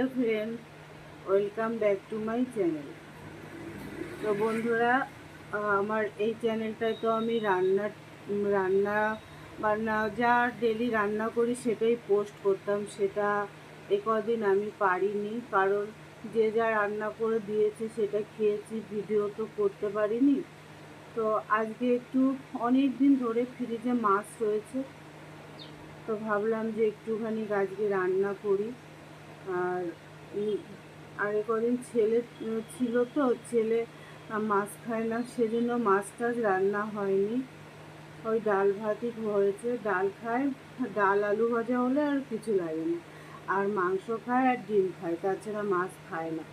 Hello friend, welcome back to my channel. তো বন্ধুরা আমার এই চ্যানেলটায় তো আমি রান্না রান্না বান্না, যা ডেলি রান্না করি সেটাই পোস্ট করতাম, সেটা এ কদিন আমি পারিনি। কারণ যে যা রান্না করে দিয়েছে সেটা খেয়েছি, ভিডিও তো করতে পারিনি। তো আজকে একটু, অনেক দিন ধরে ফ্রিজে মাছ রয়েছে। তো ভাবলাম যে একটুখানি আজকে রান্না করি। আর আর কদিন ছেলে ছিল তো, ছেলে মাছ খায় না, সেজন্য মাছ টাছ রান্না হয়নি। ওই ডাল ভাতই হয়েছে, ডাল খায়, ডাল, আলু ভাজা হলে আর কিছু লাগে না। আর মাংস খায় আর ডিম খায়, তাছাড়া মাছ খায় না।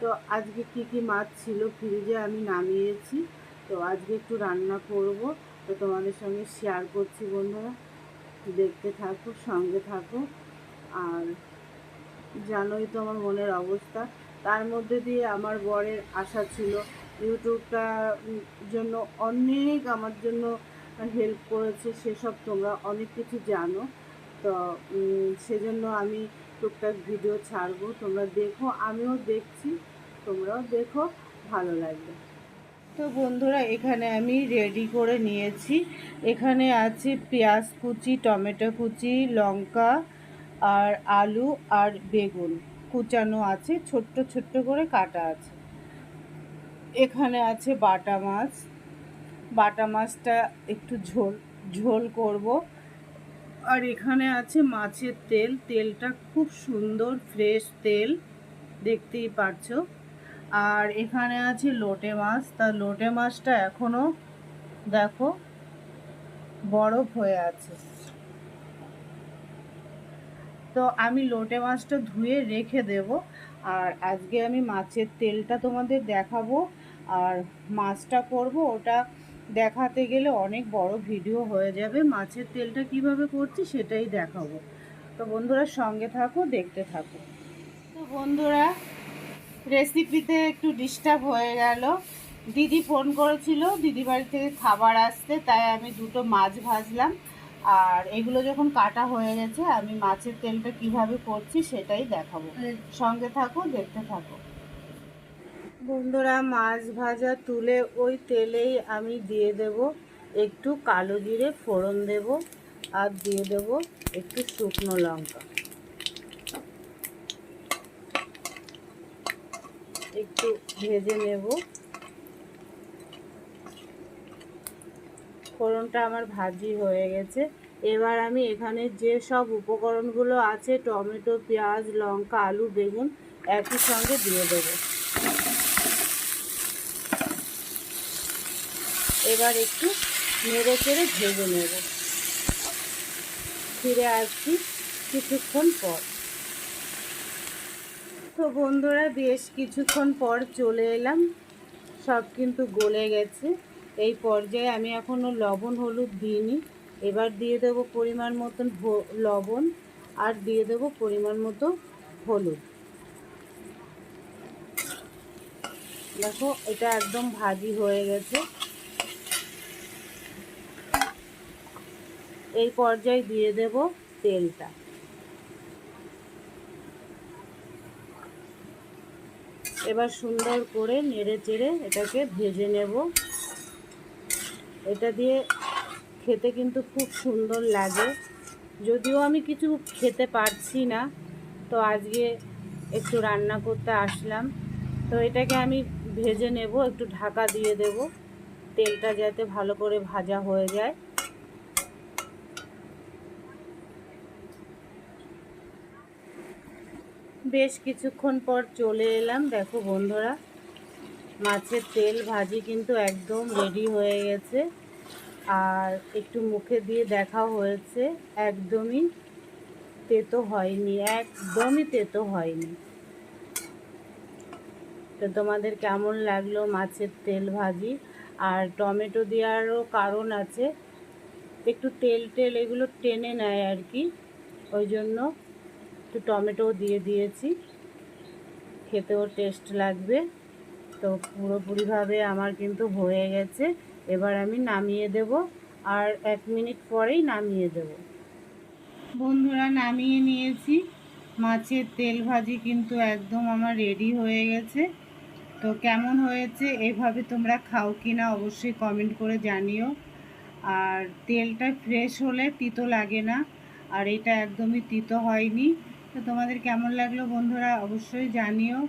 তো আজকে কি কি মাছ ছিল ফ্রিজে আমি নামিয়েছি। তো আজকে একটু রান্না করব। তো তোমাদের সঙ্গে শেয়ার করছি বন্ধুরা। দেখতে থাকো, সঙ্গে থাকো। আর জানোই তো আমার মনের অবস্থা। তার মধ্যে দিয়ে আমার বরের আশা ছিল ইউটিউবটা জন্য অনেক আমার জন্য হেল্প করেছে, সেসব তোমরা অনেক কিছু জানো। তো সেজন্য আমি টুকটাক ভিডিও ছাড়বো, তোমরা দেখো, আমিও দেখছি, তোমরাও দেখো, ভালো লাগবে। তো বন্ধুরা, এখানে আমি রেডি করে নিয়েছি। এখানে আছে পেঁয়াজ কুচি, টমেটো কুচি, লঙ্কা আর আলু আর বেগুন। কুচানো আছে, ছোট্ট ছোট্ট করে কাটা আছে। এখানে আছে বাটা মাছ। বাটা মাছটা একটু ঝোল ঝোল করব। আর এখানে আছে মাছের তেল। তেলটা খুব সুন্দর, ফ্রেশ তেল। দেখতেই পারছ। আর এখানে আছে লোটে মাছ। তা লোটে মাছটা এখনও দেখো বরফ হয়ে আছে। তো আমি লোটে মাছটা ধুয়ে রেখে দেব। আর আজকে আমি মাছের তেলটা তোমাদের দেখাবো। আর মাছটা করব, ওটা দেখাতে গেলে অনেক বড় ভিডিও হয়ে যাবে। মাছের তেলটা কীভাবে করছি সেটাই দেখাবো। তো বন্ধুরা, সঙ্গে থাকো, দেখতে থাকো। তো বন্ধুরা রেসিপিতে একটু ডিস্টার্ব হয়ে গেল। দিদি ফোন করেছিল দিদি বাড়ি থেকে খাবার আসতে তাই আমি দুটো মাছ ভাজলাম। আর এগুলো যখন কাটা হয়ে গেছে, আমি মাছের তেলটা কীভাবে করছি সেটাই দেখাবো। সঙ্গে থাকো, দেখতে থাকো। বন্ধুরা, মাছ ভাজা তুলে ওই তেলেই আমি দিয়ে দেব। একটু কালো জিরে ফোড়ন দেব আর দিয়ে দেব একটু শুকনো লঙ্কা। একটু ভেজে নেব। ফোড়নটা আমার ভাজি হয়ে গেছে। এবার আমি এখানে যে সব উপকরণগুলো আছে, টমেটো, পেঁয়াজ, লঙ্কা, আলু, বেগুন, একই সঙ্গে দিয়ে দেবো। এবার একটু নেড়ে চেড়ে ভেজে নেব। ফিরে আসছি কিছুক্ষণ পর। তো বন্ধুরা, বেশ কিছুক্ষণ পর চলে এলাম। সব কিন্তু গলে গেছে। এই পর্যায়ে আমি এখনও লবণ, হলুদ দিইনি। এবার দিয়ে দেবো পরিমাণ মতন লবণ আর দিয়ে দেবো পরিমাণ মতো হলুদ। দেখো, এটা একদম ভাজি হয়ে গেছে। এই পর্যায়ে দিয়ে দেব তেলটা। এবার সুন্দর করে নেড়ে চেড়ে এটাকে ভেজে নেব। এটা দিয়ে খেতে কিন্তু খুব সুন্দর লাগে। যদিও আমি কিছু খেতে পারছি না, তো আজকে একটু রান্না করতে আসলাম। তো এটাকে আমি ভেজে নেব, একটু ঢাকা দিয়ে দেব, তেলটা যাতে ভালো করে ভাজা হয়ে যায়। বেশ কিছুক্ষণ পর চলে এলাম, দেখো বন্ধুরা। মাছের তেল ভাজি কিন্তু একদম রেডি হয়ে গেছে। আর একটু মুখে দিয়ে দেখা হয়েছে, একদমই তেতো হয়নি, একদমই তেতো হয়নি। তো তোমাদের কেমন লাগল মাছের তেল ভাজি? আর টমেটো দেওয়ারও কারণ আছে, একটু তেল টেল এগুলো টেনে নেয় আর কি, ওই জন্য একটু টমেটো দিয়ে দিয়েছি, খেতেও টেস্ট লাগবে। তো পুরোপুরিভাবে আমার কিন্তু হয়ে গেছে। এবার আমি নামিয়ে দেব আর এক মিনিট পরেই নামিয়ে দেব। বন্ধুরা, নামিয়ে নিয়েছি। মাছের তেল ভাজি কিন্তু একদম আমার রেডি হয়ে গেছে। তো কেমন হয়েছে, এভাবে তোমরা খাও কি না অবশ্যই কমেন্ট করে জানিও। আর তেলটা ফ্রেশ হলে তিতো লাগে না, আর এটা একদমই তিতো হয়নি। তো তোমাদের কেমন লাগল বন্ধুরা, অবশ্যই জানিও।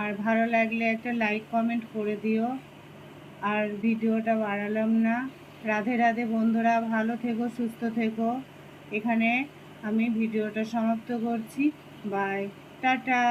আর ভালো লাগলে একটা লাইক কমেন্ট করে দিও। আর ভিডিওটা বাড়ালাম না। রাধে রাধে বন্ধুরা, ভালো থেকো, সুস্থ থেকো। এখানে আমি ভিডিওটা সমাপ্ত করছি। Bye ta-ta.